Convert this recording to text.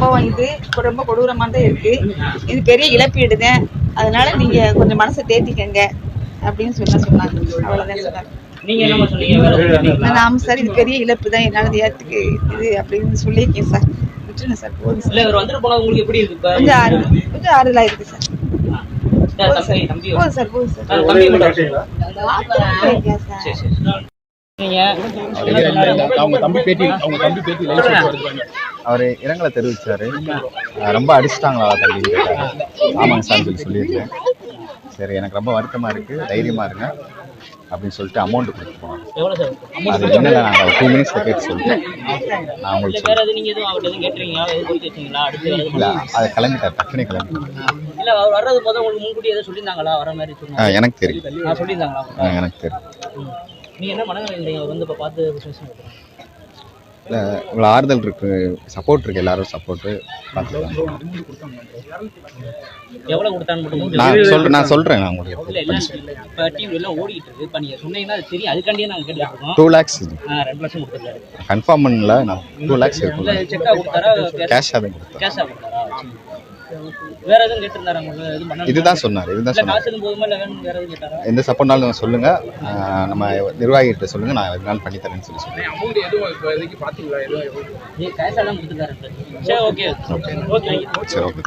கொ- ரொம்ப கொடூரமாக தான் இருக்கு. இது பெரிய இழப்பீடு தான் அதனால நீங்க கொஞ்சம் மனசை தேத்திக்கங்க. அப்படின்னு சொல்ல சொன்னாங்க. அவ்வளவுதான் சொன்னாங்க? நாம சார் இது பெரிய இழப்பு தான் என்னால இது ஏத்துக்கு இது அப்படின்னு சொல்லியிருக்கேன் சார். விட்டுருங்க சார். போதும் சார். இல்ல இவர் வந்துட்டு போனது உங்களுக்கு எப்படி இருக்கு? இப்ப? கொஞ்சம் ஆறு கொஞ்சம் ஆறுதலா இருக்கு சார். ஆ. தம்பி தம்பி. போதும் சார். போதும் சார். அவங்க தம்பி பேட்டி அவங்க தம்பி பேட்டி live show வருவாங்க. அவர் இரங்கலை தெரிவிச்சாரு. அஹ் ரொம்ப அடிச்சிட்டாங்களா தம்பி ஆமாங்க சார் சொல்லி சொல்லியிருக்கேன் சரி எனக்கு ரொம்ப வருத்தமா இருக்கு. தைரியமா இருங்க. அப்படின்னு சொல்லிட்டு அமௌண்ட் கொடுத்து amount? அது என்னல நாங்கள் டூ மினிட்ஸ்ல கேட்டு சொல்லிட்டேன் நான் உங்களுக்கு இல்லை அதை கிளம்பிட்டார். டக்குனே கிளம்பிட்டார். எனக்கு தெரியும். நான் சொல்லியிருந்தாங்களா? ஆ, உங்களுக்கு? எனக்கு தெரியும். இல்லை இவ்வளோ ஆறுதல் இருக்கு. சப்போர்ட் இருக்கு எல்லாரும் சப்போர்ட்டு பார்த்துக்கலாம். எவ்வளவு கொடுத்தான்னு மட்டும் கொஞ்சம் நான் சொல்றேன் நான் சொல்றேன் நான் உங்களுக்கு இல்ல இல்ல இப்ப டிவி எல்லாம் ஓடிட்டு இருக்கு. இப்ப நீங்க சொன்னீங்கன்னா அது தெரியும். அதுக்காண்டியே நாங்க கேட்டுட்டு இருக்கோம். டூ லேக்ஸ் ஆ, ரெண்டு லட்சம் கொடுத்துருக்காரு. கன்ஃபார்ம் பண்ணல நான் டூ லேக்ஸ் இருக்கும் கேஷாக தான் கொடுத்தேன். கேஷா கொடுத்தாரா? சரி. வேற எதுவும் கேட்டிருந்தாரா உங்களுக்கு எதுவும் பண்ணணும் இதுதான் சொன்னார் இதுதான் இல்ல சொன்னார். காசு எதுவும் போதுமா இல்ல வேணும் வேற எதுவும் கேட்டாரா? எந்த சப்போர்ட்னாலும் சொல்லுங்க. ஆஹ் நம்ம நிர்வாகிகிட்ட சொல்லுங்க நான் எதுனாலும் பண்ணி தரேன்னு சொல்லி சொல்றேன். amount எதுவும் இப்போ இதுக்கு பாத்தீங்களா? எதுவும் ஏய் கேஷா தான் கொடுத்துருக்காரு சரி. Okay okay. சரி ஓகே.